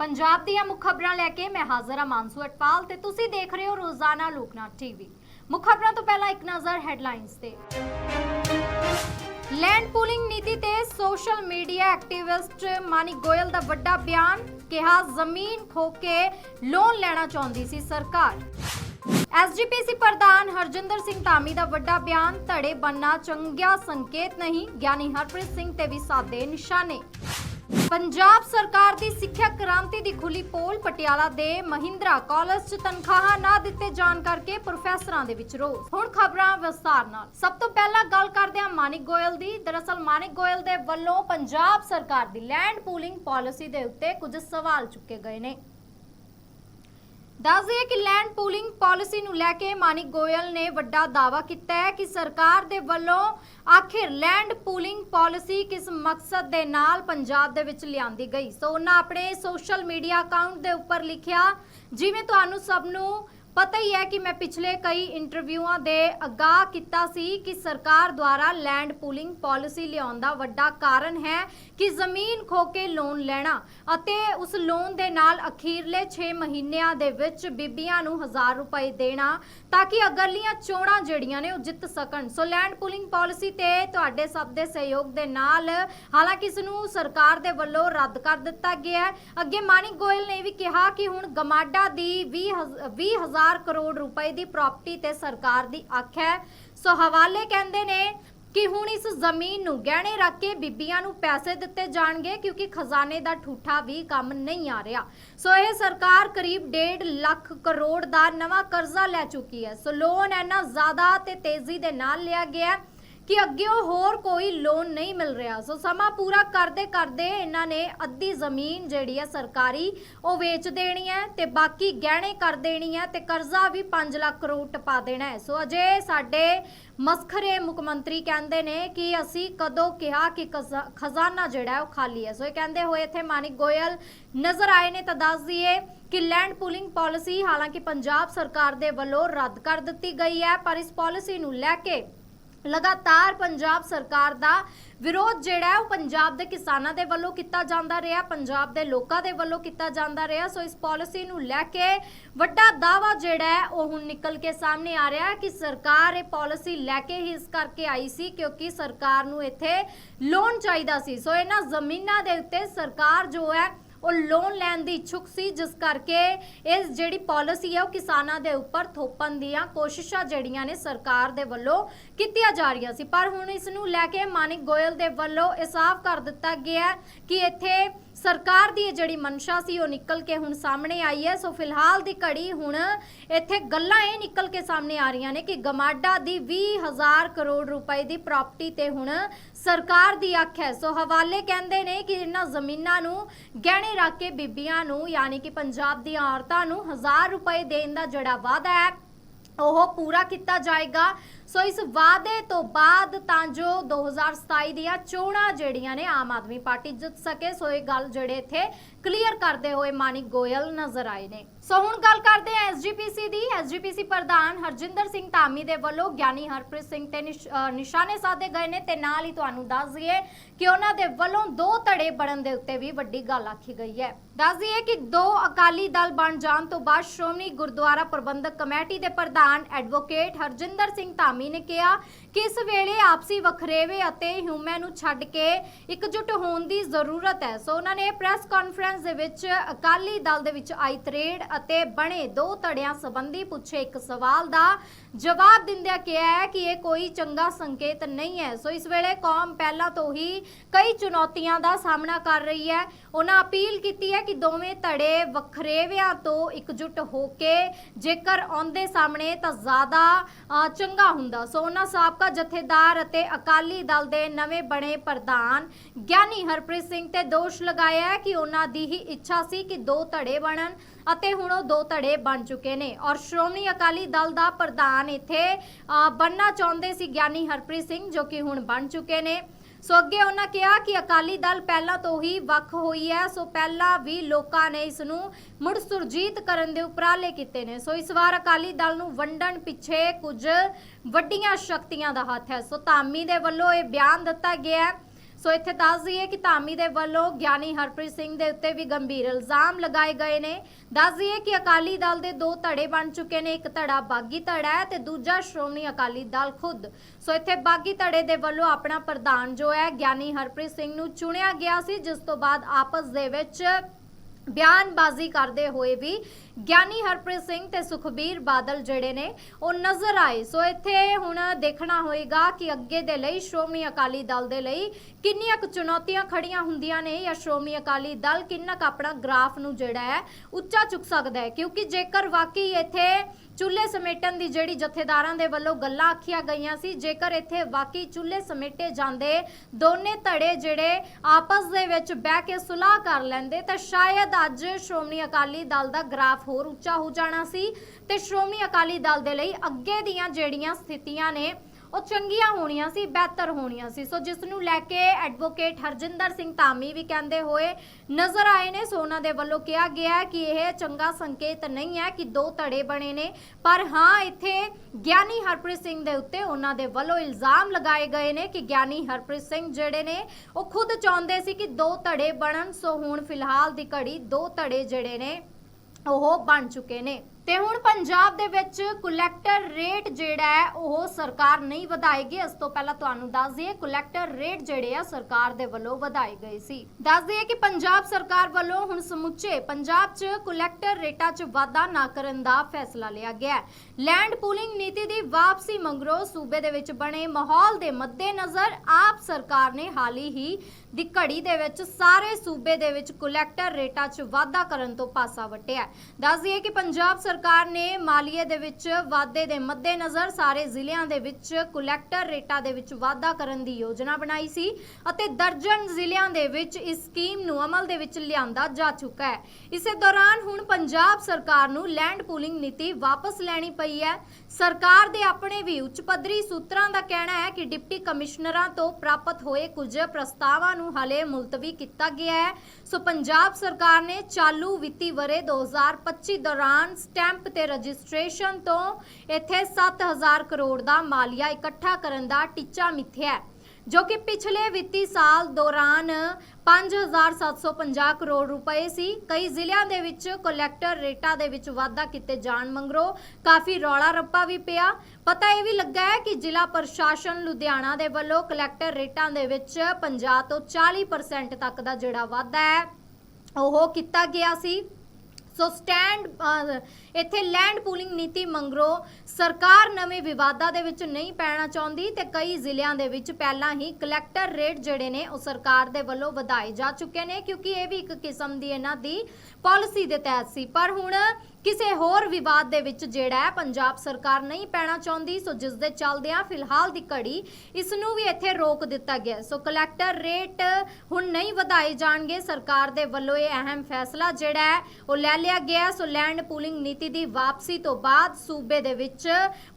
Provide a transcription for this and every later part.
ਪੰਜਾਬ ਦੀਆਂ ਮੁੱਖ ਖਬਰਾਂ ਲੈ ਕੇ ਮੈਂ ਹਾਜ਼ਰ ਹਾਂ ਮਾਨਸੂ ਅਟਪਾਲ ਤੇ ਤੁਸੀਂ ਦੇਖ ਰਹੇ ਹੋ ਰੋਜ਼ਾਨਾ ਲੋਕਨਾਥ ਟੀਵੀ। ਮੁੱਖ ਖਬਰਾਂ ਤੋਂ ਪਹਿਲਾਂ ਇੱਕ ਨਜ਼ਰ ਹੈਡਲਾਈਨਸ ਤੇ। ਲੈਂਡ ਪੂਲਿੰਗ ਨੀਤੀ ਤੇ social media activist Mani Goyal ਦਾ ਵੱਡਾ ਬਿਆਨ, ਕਿਹਾ ਜ਼ਮੀਨ ਖੋ ਕੇ ਲੋਨ ਲੈਣਾ ਚਾਹੁੰਦੀ ਸੀ ਸਰਕਾਰ। ਐਸਜੀਪੀਸੀ ਪ੍ਰਧਾਨ ਹਰਜਿੰਦਰ ਸਿੰਘ ਧਾਮੀ ਦਾ ਵੱਡਾ ਬਿਆਨ, ਧੜੇ ਬੰਨਾ ਚੰਗਿਆ ਸੰਕੇਤ ਨਹੀਂ, ਗਿਆਨੀ ਹਰਪ੍ਰੀਤ ਸਿੰਘ ਤੇ ਵੀ ਸਾਦੇ ਨਿਸ਼ਾਨੇ। ਪੰਜਾਬ ਸਰਕਾਰ ਦੀ ਸਿੱਖਿਆ ਕ੍ਰਾਂਤੀ ਦੀ ਖੁੱਲੀ ਪੋਲ ਪਟਿਆਲਾ ਦੇ ਮਹਿੰਦਰਾ ਕਾਲਜ 'ਚ ਤਨਖਾਹਾਂ ਨਾ ਦਿੱਤੇ ਜਾਣ ਕਰਕੇ ਪ੍ਰੋਫੈਸਰਾਂ ਦੇ ਵਿੱਚ ਰੋਸ। ਹੁਣ ਖਬਰਾਂ ਵਿਸਤਾਰ ਨਾਲ। ਸਭ ਤੋਂ ਪਹਿਲਾਂ ਗੱਲ ਕਰਦੇ ਹਾਂ ਮਾਨਿਕ ਗੋਇਲ ਦੀ। ਦਰਅਸਲ ਮਾਨਿਕ ਗੋਇਲ ਦੇ ਵੱਲੋਂ ਪੰਜਾਬ ਸਰਕਾਰ ਦੀ ਲੈਂਡ ਪੂਲਿੰਗ ਪਾਲਿਸੀ ਦੇ ਉੱਤੇ ਕੁਝ ਸਵਾਲ ਚੁੱਕੇ ਗਏ ਨੇ। ਦੱਸ ਦਈਏ ਕਿ ਲੈਂਡ ਪੂਲਿੰਗ ਪਾਲਿਸੀ ਨੂੰ ਲੈ ਕੇ ਮਾਨਿਕ ਗੋਇਲ ਨੇ ਵੱਡਾ ਦਾਅਵਾ ਕੀਤਾ ਹੈ ਕਿ ਸਰਕਾਰ ਦੇ ਵੱਲੋਂ ਆਖਿਰ ਲੈਂਡ ਪੂਲਿੰਗ ਪਾਲਿਸੀ ਕਿਸ ਮਕਸਦ ਦੇ ਨਾਲ ਪੰਜਾਬ ਦੇ ਵਿੱਚ ਲਿਆਂਦੀ ਗਈ। ਸੋ ਉਹਨਾਂ ਆਪਣੇ ਸੋਸ਼ਲ ਮੀਡੀਆ ਅਕਾਊਂਟ ਦੇ ਉੱਪਰ ਲਿਖਿਆ, ਜਿਵੇਂ ਤੁਹਾਨੂੰ ਸਭ ਨੂੰ ਪਤਾ ਹੀ ਹੈ ਕਿ ਮੈਂ ਪਿਛਲੇ ਕਈ ਇੰਟਰਵਿਊਆਂ ਦੇ ਅਗਾਹ ਕੀਤਾ ਸੀ ਕਿ ਸਰਕਾਰ ਦੁਆਰਾ ਲੈਂਡ ਪੂਲਿੰਗ ਪਾਲਿਸੀ ਲਿਆਉਣ ਦਾ ਵੱਡਾ ਕਾਰਨ ਹੈ ਕਿ ਜ਼ਮੀਨ ਖੋ ਕੇ ਲੋਨ ਲੈਣਾ ਅਤੇ ਉਸ ਲੋਨ ਦੇ ਨਾਲ ਅਖੀਰਲੇ 6 ਮਹੀਨਿਆਂ ਦੇ ਵਿੱਚ ਬੀਬੀਆਂ ਨੂੰ 1000 ਰੁਪਏ ਦੇਣਾ ਤਾਂ ਕਿ ਅਗਲੀਆਂ ਚੋਣਾਂ ਜਿਹੜੀਆਂ ਨੇ ਉਹ ਜਿੱਤ ਸਕਣ। ਸੋ ਲੈਂਡ ਪੂਲਿੰਗ ਪਾਲਿਸੀ ਤੇ ਤੁਹਾਡੇ ਸਭ ਦੇ ਸਹਿਯੋਗ ਦੇ ਨਾਲ ਹਾਲਾਂਕਿ ਇਸ ਨੂੰ ਸਰਕਾਰ ਦੇ ਵੱਲੋਂ ਰੱਦ ਕਰ ਦਿੱਤਾ ਗਿਆ ਹੈ। ਅੱਗੇ ਮਾਨਿਕ ਗੋਇਲ ਨੇ ਵੀ ਕਿਹਾ ਕਿ ਹੁਣ ਗਮਾਡਾ ਦੀ 20 20000 ਕਰੋੜ ਰੁਪਏ ਦੀ ਪ੍ਰਾਪਰਟੀ ਤੇ ਸਰਕਾਰ ਦੀ ਅੱਖ ਹੈ। ਸੋ ਹਵਾਲੇ ਕਹਿੰਦੇ ਨੇ ਕਿ ਹੁਣ ਇਸ ਜ਼ਮੀਨ ਨੂੰ ਗਹਿਣੇ ਰੱਖ ਕੇ ਬੀਬੀਆਂ ਨੂੰ ਪੈਸੇ ਦਿੱਤੇ ਜਾਣਗੇ ਕਿਉਂਕਿ ਖਜ਼ਾਨੇ ਦਾ ਠੂਠਾ ਵੀ ਕੰਮ ਨਹੀਂ ਆ ਰਿਹਾ। ਸੋ ਇਹ ਸਰਕਾਰ ਕਰੀਬ 1.5 ਲੱਖ ਕਰੋੜ ਦਾ ਨਵਾਂ ਕਰਜ਼ਾ ਲੈ ਚੁੱਕੀ ਹੈ। ਸੋ ਲੋਨ ਇੰਨਾ ਜ਼ਿਆਦਾ ਤੇ ਤੇਜ਼ੀ ਦੇ ਨਾਲ ਲਿਆ ਗਿਆ ਕਿ ਅੱਗੇ ਉਹ ਹੋਰ ਕੋਈ ਲੋਨ ਨਹੀਂ ਮਿਲ ਰਿਹਾ। ਸੋ ਸਮਾਂ ਪੂਰਾ ਕਰਦੇ ਕਰਦੇ ਇਹਨਾਂ ਨੇ ਅੱਧੀ ਜ਼ਮੀਨ ਜਿਹੜੀ ਹੈ ਸਰਕਾਰੀ ਉਹ ਵੇਚ ਦੇਣੀ ਹੈ ਤੇ ਬਾਕੀ ਗਹਿਣੇ ਕਰ ਦੇਣੀ ਹੈ ਤੇ ਕਰਜ਼ਾ ਵੀ 5 ਲੱਖ ਕਰੋੜ ਟਪਾ ਦੇਣਾ ਹੈ। ਸੋ ਅਜੇ ਸਾਡੇ ਮਸਖਰੇ ਮੁੱਖ ਮੰਤਰੀ ਕਹਿੰਦੇ ਨੇ ਕਿ ਅਸੀਂ ਕਦੋਂ ਕਿਹਾ ਕਿ ਖਜ਼ਾ- ਖਜ਼ਾਨਾ ਜਿਹੜਾ ਉਹ ਖਾਲੀ ਹੈ। ਸੋ ਇਹ ਕਹਿੰਦੇ ਹੋਏ ਇੱਥੇ ਮਾਨਿਕ ਗੋਇਲ ਨਜ਼ਰ ਆਏ ਨੇ ਤਾਂ ਦੱਸ ਦਈਏ ਕਿ ਲੈਂਡ ਪੂਲਿੰਗ ਪਾਲਿਸੀ ਹਾਲਾਂਕਿ ਪੰਜਾਬ ਸਰਕਾਰ ਦੇ ਵੱਲੋਂ ਰੱਦ ਕਰ ਦਿੱਤੀ ਗਈ ਹੈ, ਪਰ ਇਸ ਪਾਲਿਸੀ ਨੂੰ ਲੈ ਕੇ ਲਗਾਤਾਰ ਪੰਜਾਬ ਸਰਕਾਰ ਦਾ ਵਿਰੋਧ ਜਿਹੜਾ ਹੈ ਉਹ ਪੰਜਾਬ ਦੇ ਕਿਸਾਨਾਂ ਦੇ ਵੱਲੋਂ ਕੀਤਾ ਜਾਂਦਾ ਰਿਹਾ, ਪੰਜਾਬ ਦੇ ਲੋਕਾਂ ਦੇ ਵੱਲੋਂ ਕੀਤਾ ਜਾਂਦਾ ਰਿਹਾ। ਸੋ ਇਸ ਪਾਲਿਸੀ ਨੂੰ ਲੈ ਕੇ ਵੱਡਾ ਦਾਵਾ ਜਿਹੜਾ ਹੈ ਉਹ ਹੁਣ ਨਿਕਲ ਕੇ ਸਾਹਮਣੇ ਆ ਰਿਹਾ ਹੈ ਕਿ ਸਰਕਾਰ ਇਹ ਪਾਲਿਸੀ ਲੈ ਕੇ ਹੀ ਇਸ ਕਰਕੇ ਆਈ ਸੀ ਕਿਉਂਕਿ ਸਰਕਾਰ ਨੂੰ ਇੱਥੇ ਲੋਨ ਚਾਹੀਦਾ ਸੀ। ਸੋ ਇਹਨਾਂ ਜ਼ਮੀਨਾਂ ਦੇ ਉੱਤੇ ਸਰਕਾਰ ਜੋ ਹੈ ਉਹ ਲੋਨ ਲੈਣ ਦੀ ਇੱਛੁਕ ਸੀ, ਜਿਸ ਕਰਕੇ ਇਸ ਜਿਹੜੀ ਪਾਲਿਸੀ ਹੈ ਉਹ ਕਿਸਾਨਾਂ ਦੇ ਉੱਪਰ ਥੋਪਣ ਦੀਆਂ ਕੋਸ਼ਿਸ਼ਾਂ ਜਿਹੜੀਆਂ ਨੇ ਸਰਕਾਰ ਦੇ ਵੱਲੋਂ ਕੀਤੀਆਂ ਜਾ ਰਹੀਆਂ ਸੀ। ਪਰ ਹੁਣ ਇਸ ਨੂੰ ਲੈ ਕੇ ਮਾਨਿਕ ਗੋਇਲ ਦੇ ਵੱਲੋਂ ਇਹ ਸਾਫ਼ ਕਰ ਦਿੱਤਾ ਗਿਆ ਕਿ ਇੱਥੇ ਸਰਕਾਰ ਦੀ ਇਹ ਜਿਹੜੀ ਮਨਸ਼ਾ ਸੀ, ਉਹ ਨਿਕਲ ਕੇ ਹੁਣ ਸਾਹਮਣੇ ਆਈ ਹੈ। ਸੋ ਫਿਲਹਾਲ ਦੀ ਘੜੀ ਹੁਣ ਇੱਥੇ ਗੱਲਾਂ ਇਹ ਨਿਕਲ ਕੇ ਸਾਹਮਣੇ ਆ ਰਹੀਆਂ ਨੇ ਕਿ ਗਮਾਡਾ ਦੀ 20000 ਕਰੋੜ ਰੁਪਏ ਦੀ ਪ੍ਰਾਪਰਟੀ ਤੇ ਹੁਣ ਸਰਕਾਰ ਦੀ ਅੱਖ ਹੈ। ਸੋ ਹਵਾਲੇ ਕਹਿੰਦੇ ਨੇ ਕਿ ਇਹਨਾਂ ਜ਼ਮੀਨਾਂ ਨੂੰ ਗਹਿਣੇ ਰੱਖ ਕੇ ਬੀਬੀਆਂ ਨੂੰ, ਯਾਨੀ ਕਿ ਪੰਜਾਬ ਦੀਆਂ ਔਰਤਾਂ ਨੂੰ 1000 ਰੁਪਏ ਦੇਣ ਦਾ ਜਿਹੜਾ ਵਾਅਦਾ ਹੈ, ਉਹ ਪੂਰਾ ਕੀਤਾ ਜਾਏਗਾ। ਸੋ ਇਸ ਵਾਅਦੇ ਤੋਂ ਬਾਅਦ ਤਾਂ ਜੋ 2027 ਦੀਆਂ ਚੋਣਾਂ ਜਿਹੜੀਆਂ ਨੇ ਆਮ ਆਦਮੀ ਪਾਰਟੀ ਜਿੱਤ ਸਕੇ, ਸੋ ਇਹ ਗੱਲ ਜਿਹੜੇ ਇੱਥੇ ਕਲੀਅਰ ਕਰਦੇ ਹੋਏ ਮਾਨਿਕ ਗੋਇਲ ਨਜ਼ਰ ਆਏ ਨੇ। ਸੋ ਹੁਣ ਗੱਲ ਕਰਦੇ ਹਾਂ ਐਸਜੀਪੀਸੀ ਦੀ। ਐਸਜੀਪੀਸੀ ਪ੍ਰਧਾਨ ਹਰਜਿੰਦਰ ਸਿੰਘ ਧਾਮੀ ਦੇ ਵੱਲੋਂ ਗਿਆਨੀ ਹਰਪ੍ਰੀਤ ਸਿੰਘ ਤੇ ਨਿਸ਼ਾਨੇ ਸਾਧੇ ਗਏ ਨੇ ਤੇ ਨਾਲ ਹੀ ਤੁਹਾਨੂੰ ਦੱਸ ਦਈਏ ਕਿ ਉਹਨਾਂ ਦੇ ਵੱਲੋਂ ਦੋ ਧੜੇ ਬਣਨ ਦੇ ਉੱਤੇ ਵੀ ਵੱਡੀ ਗੱਲ ਆਖੀ ਗਈ ਹੈ। ਦੱਸ ਦਈਏ ਕਿ ਦੋ ਅਕਾਲੀ ਦਲ ਬਣ ਜਾਣ ਤੋਂ ਬਾਅਦ ਸ਼੍ਰੋਮਣੀ ਗੁਰਦੁਆਰਾ ਪ੍ਰਬੰਧਕ ਕਮੇਟੀ ਦੇ ਪ੍ਰਧਾਨ ਐਡਵੋਕੇਟ ਹਰਜਿੰਦਰ ਸਿੰਘ ਧਾਮੀ ਨੇ ਕਿਹਾ ਕਿਸ ਵੇਲੇ ਆਪਸੀ ਵਖਰੇਵੇ ਅਤੇ ਹਿਊਮੈ ਨੂੰ ਛੱਡ ਕੇ ਇਕਜੁੱਟ ਹੋਣ ਦੀ ਜ਼ਰੂਰਤ ਹੈ? ਸੋ ਉਹਨਾਂ ਨੇ ਪ੍ਰੈਸ ਕਾਨਫਰੰਸ ਦੇ ਵਿੱਚ ਅਕਾਲੀ ਦਲ ਦੇ ਵਿੱਚ ਆਈ ਤਰੇੜ ਅਤੇ ਬਣੇ ਦੋ ਧੜਿਆਂ ਸੰਬੰਧੀ ਪੁੱਛੇ ਇੱਕ ਸਵਾਲ ਦਾ ਜਵਾਬ ਦਿੰਦਿਆਂ ਕਿਹਾ ਹੈ ਕਿ ਇਹ ਕੋਈ ਚੰਗਾ ਸੰਕੇਤ ਨਹੀਂ ਹੈ। ਸੋ ਇਸ ਵੇਲੇ ਕੌਮ ਪਹਿਲਾਂ ਤੋਂ ਹੀ ਕਈ ਚੁਣੌਤੀਆਂ ਦਾ ਸਾਹਮਣਾ ਕਰ ਰਹੀ ਹੈ। ਉਹਨਾਂ ਅਪੀਲ ਕੀਤੀ ਹੈ ਕਿ ਦੋਵੇਂ ਧੜੇ ਵਖਰੇਵਿਆਂ ਤੋਂ ਇਕਜੁੱਟ ਹੋ ਕੇ ਜੇਕਰ ਆਉਂਦੇ ਸਾਹਮਣੇ ਤਾਂ ਜ਼ਿਆਦਾ ਚੰਗਾ ਹੁੰਦਾ। ਸੋ ਉਹਨਾਂ ਸਾਬਕਾ ਜਥੇਦਾਰ ਅਤੇ ਅਕਾਲੀ ਦਲ ਦੇ ਨਵੇਂ ਬਣੇ ਪ੍ਰਧਾਨ ਗਿਆਨੀ ਹਰਪ੍ਰੀਤ ਸਿੰਘ ਤੇ ਦੋਸ਼ ਲਗਾਇਆ ਹੈ ਕਿ ਉਹਨਾਂ ਦੀ ਹੀ ਇੱਛਾ ਸੀ ਕਿ ਦੋ ਧੜੇ ਬਣਨ ਅਤੇ ਹੁਣ ਉਹ ਦੋ ਧੜੇ ਬਣ ਚੁੱਕੇ ਨੇ। ਔਰ ਸ਼੍ਰੋਮਣੀ ਅਕਾਲੀ ਦਲ ਦਾ ਪ੍ਰਧਾਨ ਇੱਥੇ ਅ, ਬਣਨਾ ਚਾਹੁੰਦੇ ਸੀ ਗਿਆਨੀ ਹਰਪ੍ਰੀਤ ਸਿੰਘ ਜੋ ਕਿ ਹੁਣ ਬਣ ਚੁੱਕੇ ਨੇ। ਸੋ ਅੱਗੇ ਉਹਨਾਂ ਕਿਹਾ ਕਿ ਅਕਾਲੀ ਦਲ ਪਹਿਲਾਂ ਤੋਂ ਹੀ ਵੱਖ ਹੋਈ ਹੈ, ਸੋ ਪਹਿਲਾਂ ਵੀ ਲੋਕਾਂ ਨੇ ਇਸ ਨੂੰ ਮੁੜ ਸੁਰਜੀਤ ਕਰਨ ਦੇ ਉਪਰਾਲੇ ਕੀਤੇ ਨੇ। ਸੋ ਇਸ ਵਾਰ ਅਕਾਲੀ ਦਲ ਨੂੰ ਵੰਡਣ ਪਿੱਛੇ ਕੁਝ ਵੱਡੀਆਂ ਸ਼ਕਤੀਆਂ ਦਾ ਹੱਥ ਹੈ। ਸੋ ਧਾਮੀ ਦੇ ਵੱਲੋਂ ਇਹ ਬਿਆਨ ਦਿੱਤਾ ਗਿਆ ਹੈ। ਸੋ ਇੱਥੇ ਦੱਸ ਦਈਏ ਕਿ ਧਾਮੀ ਦੇ ਵੱਲੋਂ ਗਿਆਨੀ ਹਰਪ੍ਰੀਤ ਸਿੰਘ ਦੇ ਉੱਤੇ ਵੀ ਗੰਭੀਰ ਇਲਜ਼ਾਮ ਲਗਾਏ ਗਏ ਨੇ। ਦੱਸ ਦਈਏ ਕਿ ਅਕਾਲੀ ਦਲ ਦੇ ਦੋ ਧੜੇ ਬਣ ਚੁੱਕੇ ਨੇ, ਇੱਕ ਧੜਾ ਬਾਗੀ ਧੜਾ ਹੈ ਤੇ ਦੂਜਾ ਸ਼੍ਰੋਮਣੀ ਅਕਾਲੀ ਦਲ ਖੁਦ। ਸੋ ਇੱਥੇ ਬਾਗੀ ਧੜੇ ਦੇ ਵੱਲੋਂ ਆਪਣਾ ਪ੍ਰਧਾਨ ਜੋ ਹੈ, ਗਿਆਨੀ ਹਰਪ੍ਰੀਤ ਸਿੰਘ ਨੂੰ ਚੁਣਿਆ ਗਿਆ ਸੀ, ਜਿਸ ਤੋਂ ਬਾਅਦ ਆਪਸ ਦੇ ਵਿੱਚ ਬਿਆਨਬਾਜ਼ੀ ਕਰਦੇ ਹੋਏ ਵੀ ਗਿਆਨੀ ਹਰਪ੍ਰੀਤ ਸਿੰਘ ਤੇ ਸੁਖਬੀਰ ਬਾਦਲ ਜਿਹੜੇ ਨੇ, ਉਹ ਨਜ਼ਰ ਆਏ। ਸੋ ਇੱਥੇ ਹੁਣ ਦੇਖਣਾ ਹੋਏਗਾ ਕਿ ਅੱਗੇ ਦੇ ਲਈ ਸ਼੍ਰੋਮਣੀ ਅਕਾਲੀ ਦਲ ਦੇ ਲਈ ਕਿੰਨੀਆਂ ਕੁ ਚੁਣੌਤੀਆਂ ਖੜੀਆਂ ਹੁੰਦੀਆਂ ਨੇ ਜਾਂ ਸ਼੍ਰੋਮਣੀ ਅਕਾਲੀ ਦਲ ਕਿੰਨਾ ਕੁ ਆਪਣਾ ਗ੍ਰਾਫ ਨੂੰ ਜਿਹੜਾ ਹੈ, ਉੱਚਾ ਚੁੱਕ ਸਕਦਾ ਹੈ। ਕਿਉਂਕਿ ਜੇਕਰ ਵਾਕਈ ਇੱਥੇ ਚੁੱਲ੍ਹੇ ਸਮੇਟਣ ਦੀ ਜਿਹੜੀ ਜਥੇਦਾਰਾਂ ਦੇ ਵੱਲੋਂ ਗੱਲਾਂ ਆਖੀਆਂ ਗਈਆਂ ਸੀ, ਜੇਕਰ ਇੱਥੇ ਵਾਕਈ ਚੁੱਲ੍ਹੇ ਸਮੇਟੇ ਜਾਂਦੇ, ਦੋਨੇ ਧੜੇ ਜਿਹੜੇ ਆਪਸ ਦੇ ਵਿੱਚ ਬਹਿ ਕੇ ਸੁਲਾਹ ਕਰ ਲੈਂਦੇ, ਤਾਂ ਸ਼ਾਇਦ ਅੱਜ ਸ਼੍ਰੋਮਣੀ ਅਕਾਲੀ ਦਲ ਦਾ ਗ੍ਰਾਫ ਹੋਰ ਉੱਚਾ ਹੋ ਜਾਣਾ ਸੀ ਤੇ ਸ਼੍ਰੋਮਣੀ ਅਕਾਲੀ ਦਲ ਦੇ ਲਈ ਅੱਗੇ ਦੀਆਂ ਜਿਹੜੀਆਂ ਸਥਿਤੀਆਂ ਨੇ, ਉਹ ਚੰਗੀਆਂ ਹੋਣੀਆਂ ਸੀ, ਬਿਹਤਰ ਹੋਣੀਆਂ ਸੀ। ਸੋ ਜਿਸ ਨੂੰ ਲੈ ਕੇ ਐਡਵੋਕੇਟ ਹਰਜਿੰਦਰ ਸਿੰਘ ਧਾਮੀ ਵੀ ਕਹਿੰਦੇ ਹੋਏ ਨਜ਼ਰ ਆਏ ਨੇ, ਸੋ ਉਹਨਾਂ ਦੇ ਵੱਲੋਂ ਕਿਹਾ ਗਿਆ ਕਿ ਇਹ ਚੰਗਾ ਸੰਕੇਤ ਨਹੀਂ ਹੈ ਕਿ ਦੋ ਧੜੇ ਬਣੇ ਨੇ। ਪਰ ਹਾਂ, ਇੱਥੇ ਗਿਆਨੀ ਹਰਪ੍ਰੀਤ ਸਿੰਘ ਦੇ ਉੱਤੇ ਉਹਨਾਂ ਦੇ ਵੱਲੋਂ ਇਲਜ਼ਾਮ ਲਗਾਏ ਗਏ ਨੇ ਕਿ ਗਿਆਨੀ ਹਰਪ੍ਰੀਤ ਸਿੰਘ ਜਿਹੜੇ ਨੇ, ਉਹ ਖੁਦ ਚਾਹੁੰਦੇ ਸੀ ਕਿ ਦੋ ਧੜੇ ਬਣਨ। ਸੋ ਹੁਣ ਫਿਲਹਾਲ ਦੀ ਘੜੀ ਦੋ ਧੜੇ ਜਿਹੜੇ ਨੇ ਉਹ ਬਣ ਚੁੱਕੇ ਨੇ। ਤੇ ਹੁਣ ਪੰਜਾਬ ਦੇ ਵਿੱਚ ਕਲੈਕਟਰ ਰੇਟ ਜਿਹੜਾ ਹੈ, ਉਹ ਸਰਕਾਰ ਨਹੀਂ ਵਧਾਏਗੀ ਇਸ ਤੋਂ ਪਹਿਲਾਂ ਤੁਹਾਨੂੰ ਦੱਸ ਦਈਏ ਕਲੈਕਟਰ ਰੇਟ ਜਿਹੜੇ ਆ, ਸਰਕਾਰ ਦੇ ਵੱਲੋਂ ਵਧਾਏ ਗਏ ਸੀ। ਦੱਸ ਦਈਏ ਕਿ ਪੰਜਾਬ ਸਰਕਾਰ ਵੱਲੋਂ ਹੁਣ ਸਮੁੱਚੇ ਪੰਜਾਬ 'ਚ ਕਲੈਕਟਰ ਰੇਟਾਂ 'ਚ ਵਾਧਾ ਨਾ ਕਰਨ ਦਾ ਫੈਸਲਾ ਲਿਆ ਗਿਆ ਹੈ। ਲੈਂਡ ਪੂਲਿੰਗ ਨੀਤੀ ਦੀ ਵਾਪਸੀ ਮੰਗਰੋ ਸੂਬੇ ਦੇ ਵਿੱਚ ਬਣੇ ਮਾਹੌਲ ਦੇ ਮੱਦੇਨਜ਼ਰ ਆਪ ਸਰਕਾਰ ਨੇ ਹਾਲੀ ਹੀ ਦੀ ਘੜੀ ਦੇ ਵਿੱਚ ਸਾਰੇ ਸੂਬੇ ਦੇ ਵਿੱਚ ਕਲੈਕਟਰ ਰੇਟਾਂ 'ਚ ਵਾਧਾ ਕਰਨ ਤੋਂ ਪਾਸਾ ਵਟਿਆ ਹੈ। ਦੱਸ ਦਈਏ ਕਿ ਪੰਜਾਬ ਸਰਕਾਰ ਨੇ ਮਾਲੀਏ ਦੇ ਵਿੱਚ ਵਾਧੇ ਦੇ ਮੱਦੇਨਜ਼ਰ ਸਾਰੇ ਜ਼ਿਲ੍ਹਿਆਂ ਦੇ ਵਿੱਚ ਕੁਲੈਕਟਰ ਰੇਟਾਂ ਦੇ ਵਿੱਚ ਵਾਧਾ ਕਰਨ ਦੀ ਯੋਜਨਾ ਬਣਾਈ ਸੀ ਅਤੇ ਦਰਜਨ ਜ਼ਿਲ੍ਹਿਆਂ ਦੇ ਵਿੱਚ ਇਸ ਸਕੀਮ ਨੂੰ ਅਮਲ ਦੇ ਵਿੱਚ ਲਿਆਂਦਾ ਜਾ ਚੁੱਕਾ ਹੈ। ਇਸੇ ਦੌਰਾਨ ਹੁਣ ਪੰਜਾਬ ਸਰਕਾਰ ਨੂੰ ਲੈਂਡ ਪੂਲਿੰਗ ਨੀਤੀ ਵਾਪਸ ਲੈਣੀ ਪਈ ਹੈ। ਸਰਕਾਰ ਦੇ ਆਪਣੇ ਵੀ ਉੱਚ ਪੱਧਰੀ ਸੂਤਰਾਂ ਦਾ ਕਹਿਣਾ ਹੈ ਕਿ ਡਿਪਟੀ ਕਮਿਸ਼ਨਰਾਂ ਤੋਂ ਪ੍ਰਾਪਤ ਹੋਏ ਕੁਝ ਪ੍ਰਸਤਾਵਾਂ ਨੂੰ ਹਾਲੇ ਮੁਲਤਵੀ ਕੀਤਾ ਗਿਆ ਹੈ। ਸੋ ਪੰਜਾਬ ਸਰਕਾਰ ਨੇ ਚਾਲੂ ਵਿੱਤੀ ਵਰੇ 2025 ਦੌਰਾਨ ਸਟੈਂਪ ਤੇ ਰਜਿਸਟ੍ਰੇਸ਼ਨ ਤੋਂ ਇੱਥੇ 7000 ਕਰੋੜ ਦਾ ਮਾਲੀਆ ਇਕੱਠਾ ਕਰਨ ਦਾ ਟੀਚਾ ਮਿੱਥਿਆ ਹੈ, ਜੋ ਕਿ ਪਿਛਲੇ ਵਿੱਤੀ ਸਾਲ ਦੌਰਾਨ 5750 ਕਰੋੜ ਰੁਪਏ ਸੀ। ਕਈ ਜ਼ਿਲ੍ਹਿਆਂ ਦੇ ਵਿੱਚ ਕਲੈਕਟਰ ਰੇਟਾਂ ਦੇ ਵਿੱਚ ਵਾਧਾ ਕੀਤੇ ਜਾਣ ਮੰਗਰੋ ਕਾਫੀ ਰੌਲਾ ਰੱਪਾ ਵੀ ਪਿਆ। ਪਤਾ ਇਹ ਵੀ ਲੱਗਾ ਹੈ ਕਿ ਜ਼ਿਲ੍ਹਾ ਪ੍ਰਸ਼ਾਸਨ ਲੁਧਿਆਣਾ ਦੇ ਵੱਲੋਂ ਕਲੈਕਟਰ ਰੇਟਾਂ ਦੇ ਵਿੱਚ 50 ਤੋਂ 40% ਤੱਕ ਦਾ ਜਿਹੜਾ ਵਾਧਾ ਹੈ, ਉਹ ਕੀਤਾ ਗਿਆ ਸੀ। ਸੋ ਸਟੈਂਡ ਇੱਥੇ ਲੈਂਡ ਪੂਲਿੰਗ ਨੀਤੀ ਮੰਗਰੋ ਸਰਕਾਰ ਨਵੇਂ ਵਿਵਾਦਾਂ ਦੇ ਵਿੱਚ ਨਹੀਂ ਪੈਣਾ ਚਾਹੁੰਦੀ ਤੇ ਕਈ ਜ਼ਿਲ੍ਹਿਆਂ ਦੇ ਵਿੱਚ ਪਹਿਲਾਂ ਹੀ ਕਲੈਕਟਰ ਰੇਟ ਜਿਹੜੇ ਨੇ ਉਹ ਸਰਕਾਰ ਦੇ ਵੱਲੋਂ ਵਧਾਏ ਜਾ ਚੁੱਕੇ ਨੇ, ਕਿਉਂਕਿ ਇਹ ਵੀ ਇੱਕ ਕਿਸਮ ਦੀ ਇਹਨਾਂ ਦੀ ਪਾਲਿਸੀ ਦੇ ਤਹਿਤ ਸੀ। ਪਰ ਹੁਣ ਕਿਸੇ ਹੋਰ ਵਿਵਾਦ ਦੇ ਵਿੱਚ ਜਿਹੜਾ ਹੈ, ਪੰਜਾਬ ਸਰਕਾਰ ਨਹੀਂ ਪੈਣਾ ਚਾਹੁੰਦੀ, ਸੋ ਜਿਸ ਦੇ ਚੱਲਦਿਆਂ ਫਿਲਹਾਲ ਦੀ ਘੜੀ ਇਸ ਨੂੰ ਵੀ ਇੱਥੇ ਰੋਕ ਦਿੱਤਾ ਗਿਆ ਸੋ ਕਲੈਕਟਰ ਰੇਟ ਹੁਣ ਨਹੀਂ ਵਧਾਏ ਜਾਣਗੇ, ਸਰਕਾਰ ਦੇ ਵੱਲੋਂ ਇਹ ਅਹਿਮ ਫੈਸਲਾ ਜਿਹੜਾ ਹੈ, ਉਹ ਲੈ ਲਿਆ ਗਿਆ ਸੋ ਲੈਂਡ ਪੂਲਿੰਗ ਨੀਤੀ ਦੀ ਵਾਪਸੀ ਤੋਂ ਬਾਅਦ ਸੂਬੇ ਦੇ ਵਿੱਚ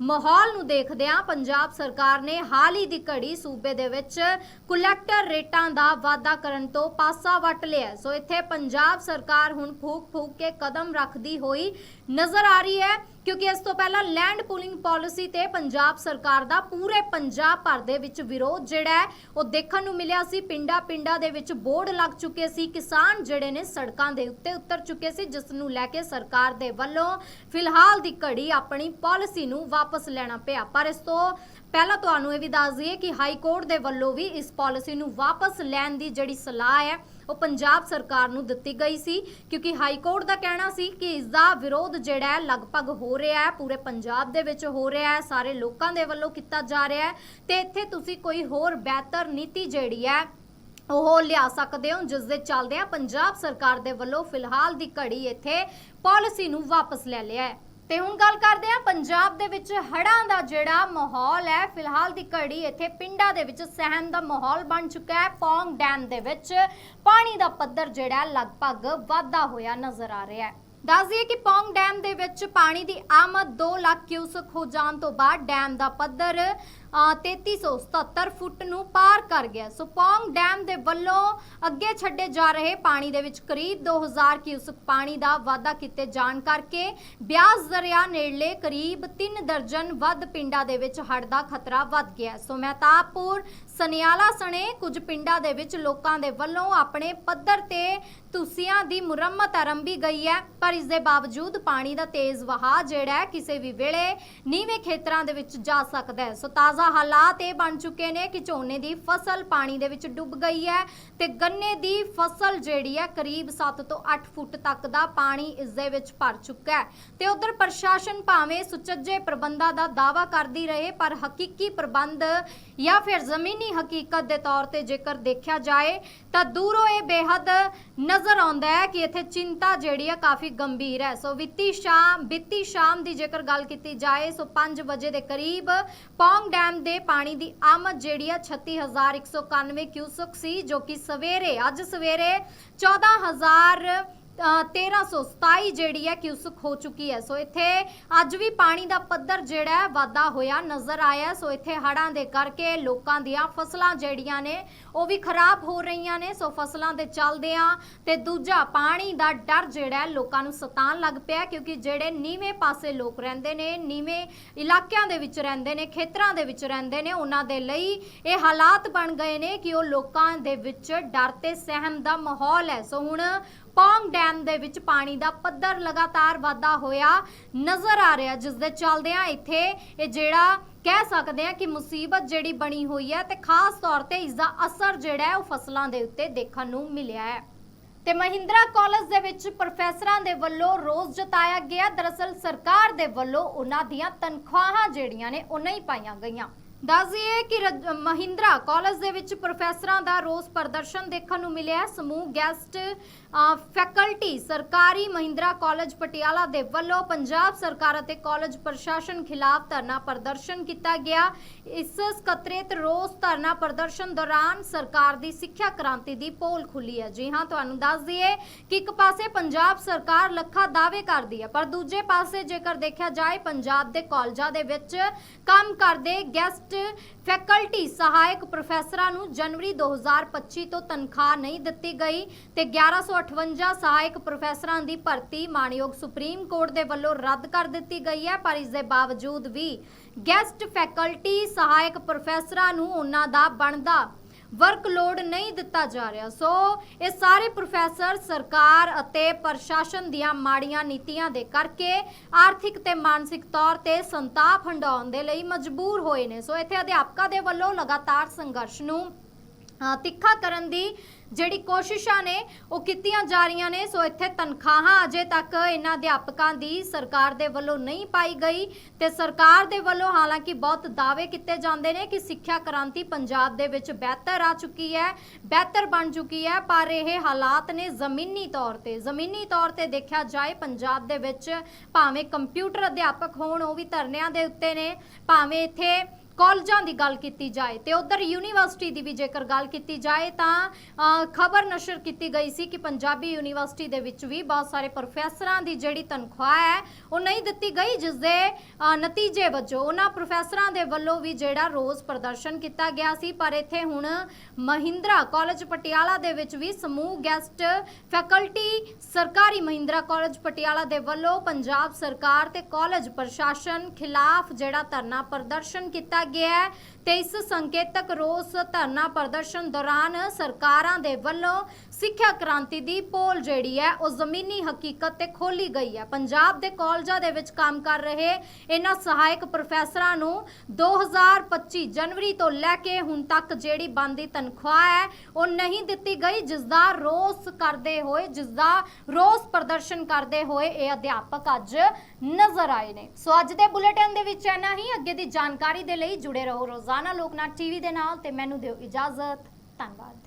ਮਾਹੌਲ ਨੂੰ ਦੇਖਦਿਆਂ ਪੰਜਾਬ ਸਰਕਾਰ ਨੇ ਹਾਲ ਹੀ ਦੀ ਘੜੀ ਸੂਬੇ ਦੇ ਵਿੱਚ ਕੁਲੈਕਟਰ ਰੇਟਾਂ ਦਾ ਵਾਅਦਾ ਕਰਨ ਤੋਂ ਪਾਸਾ ਵੱਟ ਲਿਆ ਸੋ ਇੱਥੇ ਪੰਜਾਬ ਸਰਕਾਰ ਹੁਣ ਫੂਕ ਫੂਕ ਕੇ ਕਦਮ ਰੱਖਦੀ ਹੋਈ ਨਜ਼ਰ ਆ ਰਹੀ ਹੈ। ਕਿਉਂਕਿ ਇਸ ਤੋਂ ਪਹਿਲਾਂ ਲੈਂਡ ਪੂਲਿੰਗ ਪਾਲਿਸੀ ਤੇ ਪੰਜਾਬ ਸਰਕਾਰ ਦਾ ਪੂਰੇ ਪੰਜਾਬ ਭਰ ਦੇ ਵਿੱਚ ਵਿਰੋਧ ਜਿਹੜਾ ਹੈ, ਉਹ ਦੇਖਣ ਨੂੰ ਮਿਲਿਆ ਸੀ। ਪਿੰਡਾਂ ਪਿੰਡਾਂ ਦੇ ਵਿੱਚ ਬੋਰਡ ਲੱਗ ਚੁੱਕੇ ਸੀ। ਕਿਸਾਨ ਜਿਹੜੇ ਨੇ ਸੜਕਾਂ ਦੇ ਉੱਤੇ ਉਤਰ ਚੁੱਕੇ ਸੀ, ਜਿਸ ਨੂੰ ਲੈ ਕੇ ਸਰਕਾਰ ਦੇ ਵੱਲੋਂ ਫਿਲਹਾਲ ਦੀ ਘੜੀ ਆਪਣੀ ਪਾਲਿਸੀ ਨੂੰ ਵਾਪਸ ਲੈਣਾ ਪਿਆ। ਪਰ ਇਸ ਤੋਂ ਪਹਿਲਾਂ ਤੁਹਾਨੂੰ ਇਹ ਵੀ ਦੱਸ ਦਈਏ ਕਿ ਹਾਈ ਕੋਰਟ ਦੇ ਵੱਲੋਂ ਵੀ ਇਸ ਪਾਲਿਸੀ ਨੂੰ ਵਾਪਸ ਲੈਣ ਦੀ ਜਿਹੜੀ ਸਲਾਹ ਹੈ, ਉਹ ਪੰਜਾਬ ਸਰਕਾਰ ਨੂੰ ਦਿੱਤੀ ਗਈ ਸੀ, ਕਿਉਂਕਿ ਹਾਈ ਕੋਰਟ ਦਾ ਕਹਿਣਾ ਸੀ ਕਿ ਇਸ ਦਾ ਵਿਰੋਧ ਜਿਹੜਾ ਹੈ, ਲਗਭਗ ਹੋ ਰਿਹਾ ਹੈ, ਪੂਰੇ ਪੰਜਾਬ ਦੇ ਵਿੱਚ ਹੋ ਰਿਹਾ ਹੈ, ਸਾਰੇ ਲੋਕਾਂ ਦੇ ਵੱਲੋਂ ਕੀਤਾ ਜਾ ਰਿਹਾ ਹੈ, ਤੇ ਇੱਥੇ ਤੁਸੀਂ ਕੋਈ ਹੋਰ ਬਿਹਤਰ ਨੀਤੀ ਜਿਹੜੀ ਹੈ, ਉਹ ਲਿਆ ਸਕਦੇ ਹੋ, ਜਿਸ ਦੇ ਚੱਲਦਿਆਂ ਪੰਜਾਬ ਸਰਕਾਰ ਦੇ ਵੱਲੋਂ ਫਿਲਹਾਲ ਦੀ ਘੜੀ ਇੱਥੇ ਪਾਲਿਸੀ ਨੂੰ ਵਾਪਸ ਲੈ ਲਿਆ ਹੈ। ਤੇ ਹੁਣ ਗੱਲ ਕਰਦੇ ਹਾਂ ਪੰਜਾਬ ਦੇ ਵਿੱਚ ਹੜ੍ਹਾਂ ਦਾ ਜਿਹੜਾ ਮਾਹੌਲ ਹੈ। ਫਿਲਹਾਲ ਦੀ ਘੜੀ ਇੱਥੇ ਪਿੰਡਾਂ ਦੇ ਵਿੱਚ ਸਹਿਮ ਦਾ ਮਾਹੌਲ ਬਣ ਚੁੱਕਾ ਹੈ। ਪੌਂਗ ਡੈਮ ਦੇ ਵਿੱਚ ਪਾਣੀ ਦਾ ਪੱਧਰ ਜਿਹੜਾ ਲਗਭਗ ਵਾਧਾ ਹੋਇਆ ਨਜ਼ਰ ਆ ਰਿਹਾ ਹੈ। ਦੱਸ ਦਈਏ ਕਿ ਪੌਂਗ ਡੈਮ ਦੇ ਵਿੱਚ ਪਾਣੀ ਦੀ ਆਮਦ 2 ਲੱਖ ਕਿਊਸਕ ਹੋ ਜਾਣ ਤੋਂ ਬਾਅਦ ਡੈਮ ਦਾ ਪੱਧਰ 3377 ਫੁੱਟ ਨੂੰ ਪਾਰ ਕਰ ਗਿਆ। ਸੋ ਪੌਂਗ ਡੈਮ ਦੇ ਵੱਲੋਂ ਅੱਗੇ ਛੱਡੇ ਜਾ ਰਹੇ ਪਾਣੀ ਦੇ ਵਿੱਚ ਕਰੀਬ 2000 ਕਿਊਸਕ ਪਾਣੀ ਦਾ ਵਾਧਾ ਕੀਤੇ ਜਾਣ ਕਰਕੇ ਬਿਆਸ ਦਰਿਆ ਨੇੜਲੇ ਕਰੀਬ 3 ਦਰਜਨ ਵੱਧ ਪਿੰਡਾਂ ਦੇ ਵਿੱਚ ਹੜ੍ਹ ਦਾ ਖਤਰਾ ਵੱਧ ਗਿਆ ਸੋ ਮਹਿਤਾਬਪੁਰ, ਸਨਿਆਲਾ ਸਣੇ ਕੁਝ ਪਿੰਡਾਂ ਦੇ ਵਿੱਚ ਲੋਕਾਂ ਦੇ ਵੱਲੋਂ ਆਪਣੇ ਪੱਧਰ ਤੇ ਤੁਸੀਆਂ ਦੀ ਮੁਰੰਮਤ ਆਰੰਭੀ ਗਈ ਹੈ, ਪਰ ਇਸ ਦੇ ਬਾਵਜੂਦ ਪਾਣੀ ਦਾ ਤੇਜ਼ ਵਹਾਅ ਜਿਹੜਾ ਹੈ, ਕਿਸੇ ਵੀ ਵੇਲੇ ਨੀਵੇਂ ਖੇਤਰਾਂ ਦੇ ਵਿੱਚ ਜਾ ਸਕਦਾ ਹੈ। ਸੋ ਤਾਜ਼ਾ ਹਾਲਾਤ ਇਹ ਬਣ ਚੁੱਕੇ ਨੇ ਕਿ ਝੋਨੇ ਦੀ ਫਸਲ ਪਾਣੀ ਦੇ ਵਿੱਚ ਡੁੱਬ ਗਈ ਹੈ ਤੇ ਗੰਨੇ ਦੀ ਫਸਲ ਜਿਹੜੀ ਹੈ ਕਰੀਬ 7 ਤੋਂ 8 ਫੁੱਟ ਤੱਕ ਦਾ ਪਾਣੀ ਇਸ ਦੇ ਵਿੱਚ ਭਰ ਚੁੱਕਾ ਹੈ। ਤੇ ਉਧਰ ਪ੍ਰਸ਼ਾਸਨ ਭਾਵੇਂ ਸੁਚੱਜੇ ਪ੍ਰਬੰਧਾਂ ਦਾ ਦਾਵਾ ਕਰਦੀ ਰਹੇ, ਪਰ ਹਕੀਕੀ ਪ੍ਰਬੰਧ ਜਾਂ ਫਿਰ ਜ਼ਮੀਨੀ ਹਕੀਕਤ ਦੇ ਤੌਰ ਤੇ ਜੇਕਰ ਦੇਖਿਆ ਜਾਏ, ਤਾਂ ਦੂਰੋਂ ਇਹ ਬੇਹੱਦ ਨਜ਼ਰ ਆਉਂਦਾ ਹੈ ਕਿ ਇੱਥੇ ਚਿੰਤਾ ਜਿਹੜੀ ਹੈ ਕਾਫੀ ਗੰਭੀਰ ਹੈ। ਸੋ ਵਿੱਤੀ ਸ਼ਾਮ ਵਿੱਤੀ ਸ਼ਾਮ ਦੀ ਜੇਕਰ ਗੱਲ ਕੀਤੀ ਜਾਏ, ਸੋ 5 ਵਜੇ ਦੇ ਕਰੀਬ ਪੌਂਗ ਡੈਮ ਦੇ ਪਾਣੀ ਦੀ ਆਮਦ ਜਿਹੜੀ ਹੈ 36191 ਕਿਊਸਕ ਸੀ ਜੋ ਕਿ ਸਵੇਰੇ ਅੱਜ ਸਵੇਰੇ 14000 ਅ, 1327 ਜਿਹੜੀ ਹੈ ਕਿਊਸਕ ਹੋ ਚੁੱਕੀ ਹੈ। ਸੋ ਇੱਥੇ ਅੱਜ ਵੀ ਪਾਣੀ ਦਾ ਪੱਧਰ ਜਿਹੜਾ ਹੈ ਵਾਧਾ ਹੋਇਆ ਨਜ਼ਰ ਆਇਆ ਸੋ ਇੱਥੇ ਹੜ੍ਹਾਂ ਦੇ ਕਰਕੇ ਲੋਕਾਂ ਦੀਆਂ ਫਸਲਾਂ ਜਿਹੜੀਆਂ ਨੇ, ਉਹ ਵੀ ਖਰਾਬ ਹੋ ਰਹੀਆਂ ਨੇ। ਸੋ ਫਸਲਾਂ ਦੇ ਚੱਲਦਿਆਂ ਤੇ ਦੂਜਾ ਪਾਣੀ ਦਾ ਡਰ ਜਿਹੜਾ ਹੈ ਲੋਕਾਂ ਨੂੰ ਸਤਾਉਣ ਲੱਗ ਪਿਆ ਕਿਉਂਕਿ ਜਿਹੜੇ ਨੀਵੇਂ ਪਾਸੇ ਲੋਕ ਰਹਿੰਦੇ ਨੇ, ਨੀਵੇਂ ਇਲਾਕਿਆਂ ਦੇ ਵਿੱਚ ਰਹਿੰਦੇ ਨੇ, ਖੇਤਰਾਂ ਦੇ ਵਿੱਚ ਰਹਿੰਦੇ ਨੇ, ਉਹਨਾਂ ਦੇ ਲਈ ਇਹ ਹਾਲਾਤ ਬਣ ਗਏ ਨੇ ਕਿ ਉਹ ਲੋਕਾਂ ਦੇ ਵਿੱਚ ਡਰ ਤੇ ਸਹਿਮ ਦਾ ਮਾਹੌਲ ਹੈ। ਸੋ ਹੁਣ ਪੌਂਗ ਡੈਮ ਦੇ ਵਿੱਚ ਪਾਣੀ ਦਾ ਪੱਧਰ ਲਗਾਤਾਰ ਵਾਧਾ ਹੋਇਆ ਨਜ਼ਰ ਆ ਰਿਹਾ, ਜਿਸ ਦੇ ਚੱਲਦਿਆਂ ਇੱਥੇ ਇਹ ਜਿਹੜਾ ਕਹਿ ਸਕਦੇ ਆ ਕਿ ਮੁਸੀਬਤ ਜਿਹੜੀ ਬਣੀ ਹੋਈ ਹੈ ਤੇ ਖਾਸ ਤੌਰ ਤੇ ਇਸ ਦਾ ਅਸਰ ਜਿਹੜਾ ਹੈ ਉਹ ਫਸਲਾਂ ਦੇ ਉੱਤੇ ਦੇਖਣ ਨੂੰ ਮਿਲਿਆ ਹੈ। ਤੇ ਮਹਿੰਦਰਾ ਕਾਲਜ ਦੇ ਵਿੱਚ ਪ੍ਰੋਫੈਸਰਾਂ ਦੇ ਵੱਲੋਂ ਰੋਸ ਜਤਾਇਆ ਗਿਆ। ਦਰਅਸਲ ਸਰਕਾਰ ਦੇ ਵੱਲੋਂ ਉਹਨਾਂ ਦੀਆਂ ਤਨਖਾਹਾਂ ਜਿਹੜੀਆਂ ਨੇ ਉਹ ਨਹੀਂ ਪਾਈਆਂ ਗਈਆਂ। ਦੱਸਦੀਏ ਕਿ ਰਜ- ਮਹਿੰਦਰਾ ਕਾਲਜ ਦੇ ਵਿੱਚ ਪ੍ਰੋਫੈਸਰਾਂ ਦਾ ਰੋਸ ਪ੍ਰਦਰਸ਼ਨ ਦੇਖਣ ਨੂੰ ਮਿਲਿਆ ਸਮੂਹ ਗੈਸਟ ਫੈਕਲਟੀ ਸਰਕਾਰੀ ਮਹਿੰਦਰਾ ਕਾਲਜ ਪਟਿਆਲਾ ਦੇ ਵੱਲੋਂ ਪੰਜਾਬ ਸਰਕਾਰ ਅਤੇ ਕਾਲਜ ਪ੍ਰਸ਼ਾਸਨ ਖਿਲਾਫ ਧਰਨਾ ਪ੍ਰਦਰਸ਼ਨ ਕੀਤਾ ਗਿਆ। ਇਸ ਸਕੱਤਰੇਤ ਰੋਸ ਧਰਨਾ ਪ੍ਰਦਰਸ਼ਨ ਦੌਰਾਨ ਸਰਕਾਰ ਦੀ ਸਿੱਖਿਆ ਕ੍ਰਾਂਤੀ ਦੀ ਪੋਲ ਖੁੱਲੀ ਹੈ। ਜੀ ਹਾਂ, ਤੁਹਾਨੂੰ ਦੱਸ ਦਈਏ ਕਿ ਇੱਕ ਪਾਸੇ ਪੰਜਾਬ ਸਰਕਾਰ ਲੱਖਾਂ ਦਾਅਵੇ ਕਰਦੀ ਹੈ, ਪਰ ਦੂਜੇ ਪਾਸੇ ਜੇਕਰ ਦੇਖਿਆ ਜਾਏ, ਪੰਜਾਬ ਦੇ ਕਾਲਜਾਂ ਦੇ ਵਿੱਚ ਕੰਮ ਕਰਦੇ ਗੈਸਟ ਫੈਕਲਟੀ ਸਹਾਇਕ ਪ੍ਰੋਫੈਸਰਾਂ ਨੂੰ ਜਨਵਰੀ 2025 ਤੋਂ ਤਨਖਾਹ ਨਹੀਂ ਦਿੱਤੀ ਗਈ ਤੇ 1158 ਸਹਾਇਕ ਪ੍ਰੋਫੈਸਰਾਂ ਦੀ ਭਰਤੀ ਮਾਨਯੋਗ ਸੁਪਰੀਮ ਕੋਰਟ ਦੇ ਵੱਲੋਂ ਰੱਦ ਕਰ ਦਿੱਤੀ ਗਈ ਹੈ, ਪਰ ਇਸ ਦੇ ਬਾਵਜੂਦ ਵੀ ਗੈਸਟ ਫੈਕਲਟੀ ਸਹਾਇਕ ਪ੍ਰੋਫੈਸਰਾਂ ਨੂੰ ਉਹਨਾਂ ਦਾ ਬਣਦਾ ਵਰਕਲੋਡ ਨਹੀਂ ਦਿੱਤਾ ਜਾ ਰਿਹਾ। ਸੋ ਇਹ ਸਾਰੇ ਪ੍ਰੋਫੈਸਰ, ਸਰਕਾਰ ਅਤੇ ਪ੍ਰਸ਼ਾਸਨ ਦੀਆਂ ਮਾੜੀਆਂ ਨੀਤੀਆਂ ਦੇ ਕਰਕੇ ਆਰਥਿਕ ਤੇ ਮਾਨਸਿਕ ਤੌਰ ਤੇ ਸੰਤਾਪ ਹੰਡਾਉਣ ਦੇ ਲਈ ਮਜਬੂਰ ਹੋਏ ਨੇ। ਸੋ ਇੱਥੇ ਅਧਿਆਪਕਾਂ ਦੇ ਵੱਲੋਂ ਲਗਾਤਾਰ ਸੰਘਰਸ਼ ਨੂੰ ਤਿੱਖਾ ਕਰਨ ਦੀ ਜਿਹੜੀ ਕੋਸ਼ਿਸ਼ਾਂ ਨੇ ਉਹ ਕੀਤੀਆਂ ਜਾ ਰਹੀਆਂ ਨੇ, ਸੋ ਇੱਥੇ ਤਨਖਾਹਾਂ ਅਜੇ ਤੱਕ ਇਹਨਾਂ ਅਧਿਆਪਕਾਂ ਦੀ ਸਰਕਾਰ ਦੇ ਵੱਲੋਂ ਨਹੀਂ ਪਾਈ ਗਈ ਤੇ ਸਰਕਾਰ ਦੇ ਵੱਲੋਂ ਹਾਲਾਂਕਿ ਬਹੁਤ ਦਾਅਵੇ ਕੀਤੇ ਜਾਂਦੇ ਨੇ ਕਿ ਸਿੱਖਿਆ ਕ੍ਰਾਂਤੀ ਪੰਜਾਬ ਦੇ ਵਿੱਚ ਬਿਹਤਰ ਆ ਚੁੱਕੀ ਹੈ, ਬਿਹਤਰ ਬਣ ਚੁੱਕੀ ਹੈ, ਪਰ ਇਹ ਹਾਲਾਤ ਨੇ ਜ਼ਮੀਨੀ ਤੌਰ ਤੇ, ਜ਼ਮੀਨੀ ਤੌਰ ਤੇ ਦੇਖਿਆ ਜਾਏ ਪੰਜਾਬ ਦੇ ਵਿੱਚ ਭਾਵੇਂ ਕੰਪਿਊਟਰ ਅਧਿਆਪਕ ਹੋਣ, ਉਹ ਵੀ ਧਰਨਿਆਂ ਦੇ ਉੱਤੇ ਨੇ, ਭਾਵੇਂ ਇੱਥੇ ਕਾਲਜਾਂ ਦੀ ਗੱਲ ਕੀਤੀ ਜਾਏ ਤੇ ਉਧਰ ਯੂਨੀਵਰਸਿਟੀ ਦੀ ਵੀ ਜੇਕਰ ਗੱਲ ਕੀਤੀ ਜਾਏ ਤਾਂ ਖਬਰ ਨਸ਼ਰ ਕੀਤੀ ਗਈ ਸੀ ਕਿ ਪੰਜਾਬੀ ਯੂਨੀਵਰਸਿਟੀ ਦੇ ਵਿੱਚ ਵੀ ਬਹੁਤ ਸਾਰੇ ਪ੍ਰੋਫੈਸਰਾਂ ਦੀ ਜਿਹੜੀ ਤਨਖਾਹ ਹੈ, ਉਹ ਨਹੀਂ ਦਿੱਤੀ ਗਈ, ਜਿਸ ਦੇ ਨਤੀਜੇ ਵਜੋਂ ਉਹਨਾਂ ਪ੍ਰੋਫੈਸਰਾਂ ਦੇ ਵੱਲੋਂ ਵੀ ਜਿਹੜਾ ਰੋਸ ਪ੍ਰਦਰਸ਼ਨ ਕੀਤਾ ਗਿਆ ਸੀ। ਪਰ ਇੱਥੇ ਹੁਣ ਮਹਿੰਦਰਾ ਕਾਲਜ ਪਟਿਆਲਾ ਦੇ ਵਿੱਚ ਵੀ ਸਮੂਹ ਗੈਸਟ ਫੈਕਲਟੀ ਸਰਕਾਰੀ ਮਹਿੰਦਰਾ ਕਾਲਜ ਪਟਿਆਲਾ ਦੇ ਵੱਲੋਂ ਪੰਜਾਬ ਸਰਕਾਰ ਤੇ ਕਾਲਜ ਪ੍ਰਸ਼ਾਸਨ ਖਿਲਾਫ ਜਿਹੜਾ ਧਰਨਾ ਪ੍ਰਦਰਸ਼ਨ ਕੀਤਾ ਗਿਆ ਹੈ ਤੇ ਇਸ ਸੰਕੇਤਕ ਰੋਸ ਧਰਨਾ ਪ੍ਰਦਰਸ਼ਨ ਦੌਰਾਨ ਸਰਕਾਰਾਂ ਦੇ ਵੱਲੋਂ ਸਿੱਖਿਆ ਕ੍ਰਾਂਤੀ ਦੀ ਪੋਲ ਜਿਹੜੀ ਹੈ, ਉਹ ਜ਼ਮੀਨੀ ਹਕੀਕਤ ਤੇ ਖੋਲੀ ਗਈ ਹੈ। ਪੰਜਾਬ ਦੇ ਕਾਲਜਾਂ ਦੇ ਵਿੱਚ ਕੰਮ ਕਰ ਰਹੇ ਇਹਨਾਂ ਸਹਾਇਕ ਪ੍ਰੋਫੈਸਰਾਂ ਨੂੰ 2025 ਜਨਵਰੀ ਤੋਂ ਲੈ ਕੇ ਹੁਣ ਤੱਕ ਜਿਹੜੀ ਬੰਦੀ ਤਨਖਾਹ ਹੈ, ਉਹ ਨਹੀਂ ਦਿੱਤੀ ਗਈ ਜਿਸ ਦਾ ਰੋਸ ਕਰਦੇ ਹੋਏ ਜਿਸ ਦਾ ਰੋਸ ਪ੍ਰਦਰਸ਼ਨ ਕਰਦੇ ਹੋਏ ਇਹ ਅਧਿਆਪਕ ਅੱਜ ਨਜ਼ਰ ਆਏ ਨੇ। ਸੋ ਅੱਜ ਦੇ ਬੁਲੇਟਿਨ ਦੇ ਵਿੱਚ ਇੰਨਾ ਹੀ। ਅੱਗੇ ਦੀ ਜਾਣਕਾਰੀ ਦੇ ਲਈ ਜੁੜੇ ਰਹੋ ਰੋਜ਼ਾਨਾ ਲੋਕਨਾਥ ਟੀਵੀ ਦੇ ਨਾਲ ਤੇ ਮੈਨੂੰ ਦਿਓ ਇਜਾਜ਼ਤ। ਧੰਨਵਾਦ।